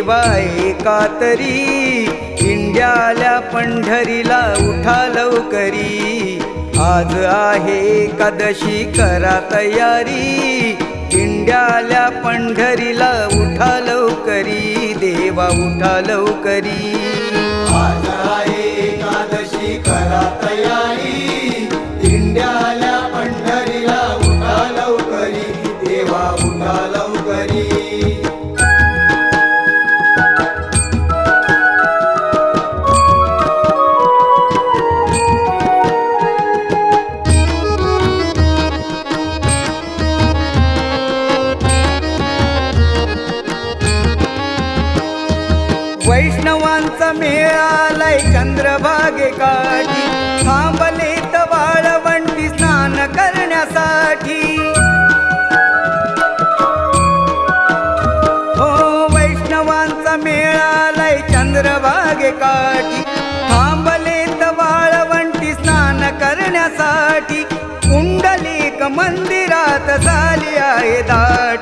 कातरी. इंड्याला पंढरीला उठा लवकरी. आज आहे एकादशी करा तयारी. इंड्याला पंढरीला उठा लवकरी. देवा उठा लवकरी. आज आहे एकादशी करा तयारी. इंड्या वैष्णवांचा मेळालाय चंद्रभागे काठी. थांबले वाळवंटी स्नान करण्यासाठी. हो वैष्णवांचा मेळालाय चंद्रभागे काठी. थांबले वाळवंटी स्नान करण्यासाठी. कुंडलिक मंदिरात झाली आहे दाटी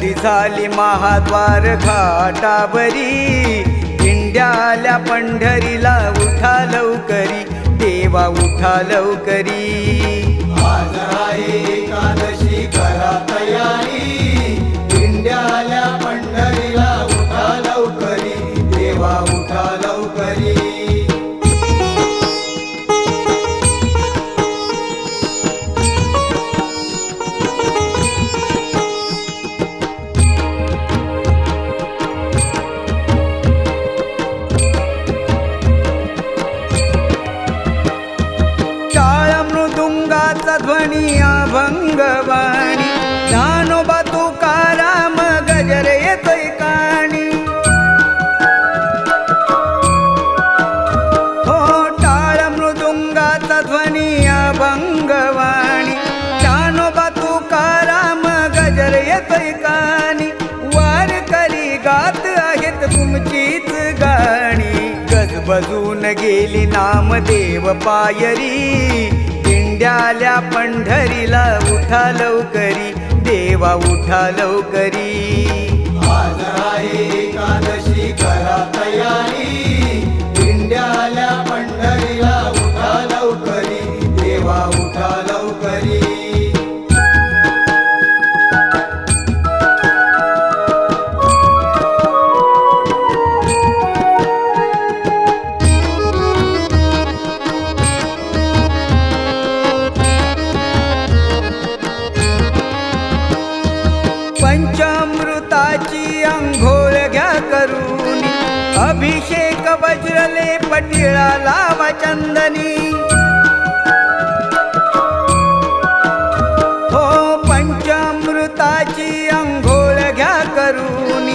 गर्दी झाली महाद्वार घाटावरी? इंड्याल्या पंढरीला उठा लवकरी देवा उठा लवकरी. गजर वार काणी गात आहेत तुमचीच गाणी. गजबजून गेली नामदेव पायरी दिंड्याल्या पंढरीला उठा लवकरी देवा उठा लवकरी. अभिषेक वज्रले पटिळा लावा चंदनी. हो पंचामृताची अंघोळ घ्या करून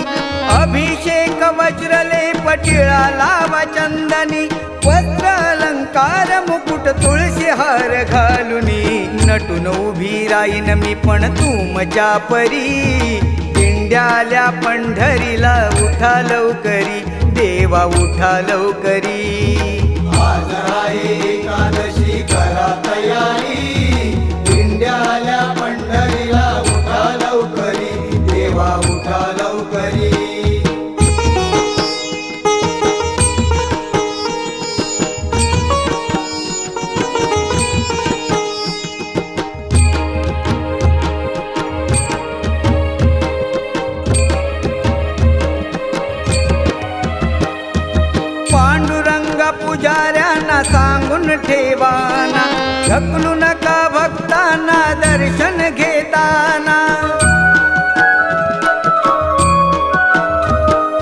अभिषेक वज्रले पटिळा लावा चंदनी. वस्त्र अलंकार मुकुट तुळशी हार घालुनी. नटून उभी राहीन मी पण तुमच्या परी दिंड्याल्या पंढरीला उठा लवकरी. देवा उठा लवकरी. आज आहे एकादशी. ठेवाना. ढकलू नका भक्तांना दर्शन घेताना.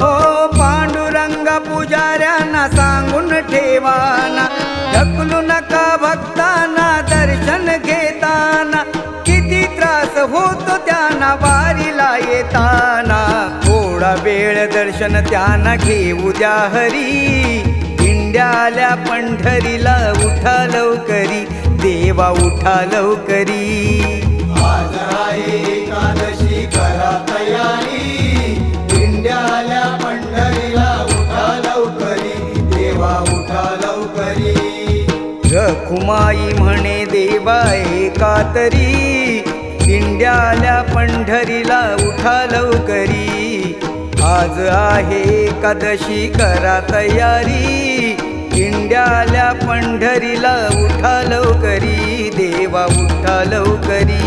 हो पांडुरंग पुजाऱ्यांना सांगून ठेवाना. ढकलू नका भक्तांना दर्शन घेताना. किती त्रास होतो त्यांना वारीला येताना. थोडा वेळ दर्शन त्यांना घेऊ द्या हरी. आल्या पंढरीला उठा लवकरी. देवा उठा लवकरी. आहे करा तयारी पंढरीला उठा लवकरी देवा उठा लवकरी रखुमाई म्हणे देवा एका तरी. दिंड्याल्या पंढरीला उठा लवकरी. आज आहे एकादशी करा तयारी. इंड्याल्या पंढरीला उठा लवकरी देवा उठा लवकरी.